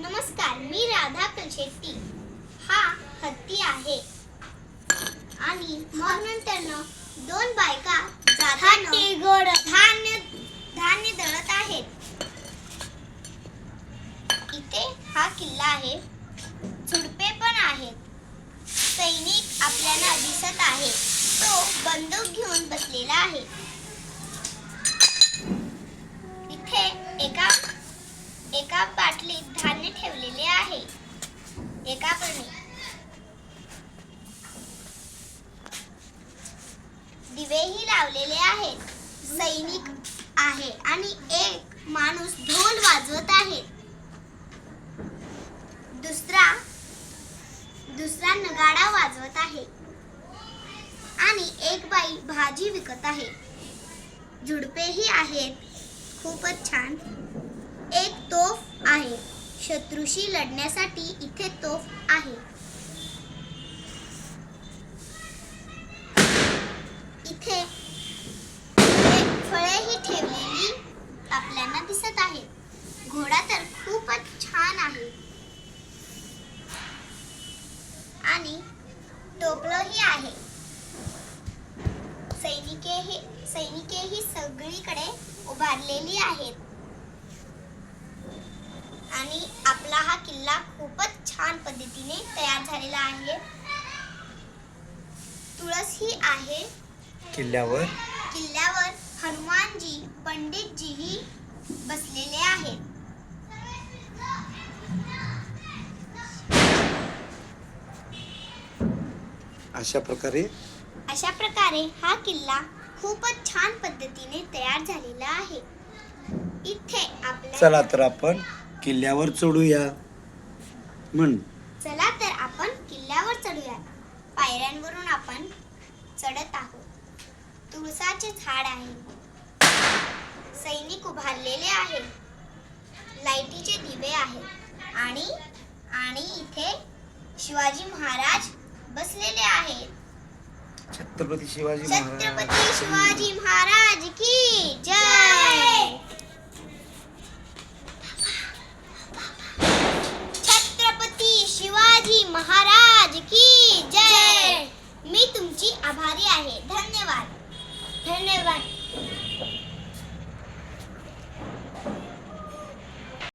नमस्कार मी राधा कलशेट्टी. हा हत्ती आहे. आणि मग नंतर दोन बायका जाताना धान्य धान्य दळत आहेत. इथे हा किल्ला आहे. झुडपे पण आहेत. सैनिक आपल्याला दिसत आहे. तो बंदूक घेऊन बसलेला आहे इथे एका एका बाटलीत धान्य ठेवलेले आहे एका प्रणे दिवेही लावलेले आहेत. सैनिक आहे आणि एक माणूस ढोल वाजवत आहे. दुसरा दुसरा नगाडा वाजवत आहे. आणि एक बाई भाजी विकत आहे. झुडपेही आहेत. खूपच छान. एक तोफ आहे. शत्रूशी लढण्यासाठी इथे तोफ आहे. इथे फळेही ठेवलेली आपल्याला दिसत आहेत घोडा तर खूपच छान आहे. आणि टोपलंही आहे. सैनिकेही सैनिकेही सगळीकडे उभारलेली आहेत. आणि आपला हा किल्ला खूपच छान पद्धतीने तयार झालेला आहे. तुळसही आहे. किल्ल्यावर? किल्ल्यावर हनुमानजी पंडितजीही बसलेले आहेत. अशा प्रकारे? अशा प्रकारे हा किल्ला खूपच छान पद्धतीने तयार झालेला आहे. इथे आपल्या चला तर आपण किल्ल्यावर चढूया. म्हण. चला तर आपण किल्ल्यावर चढूया. पायऱ्यांवरून आपण चढत आहोत. तुळसाचे झाड आहे. सैनिक उभारलेले आहे लाईटीचे दिवे आहेत. आणि आणि इथे शिवाजी महाराज बसलेले आहेत. छत्रपती शिवाजी महाराज. छत्रपती शिवाजी महाराज.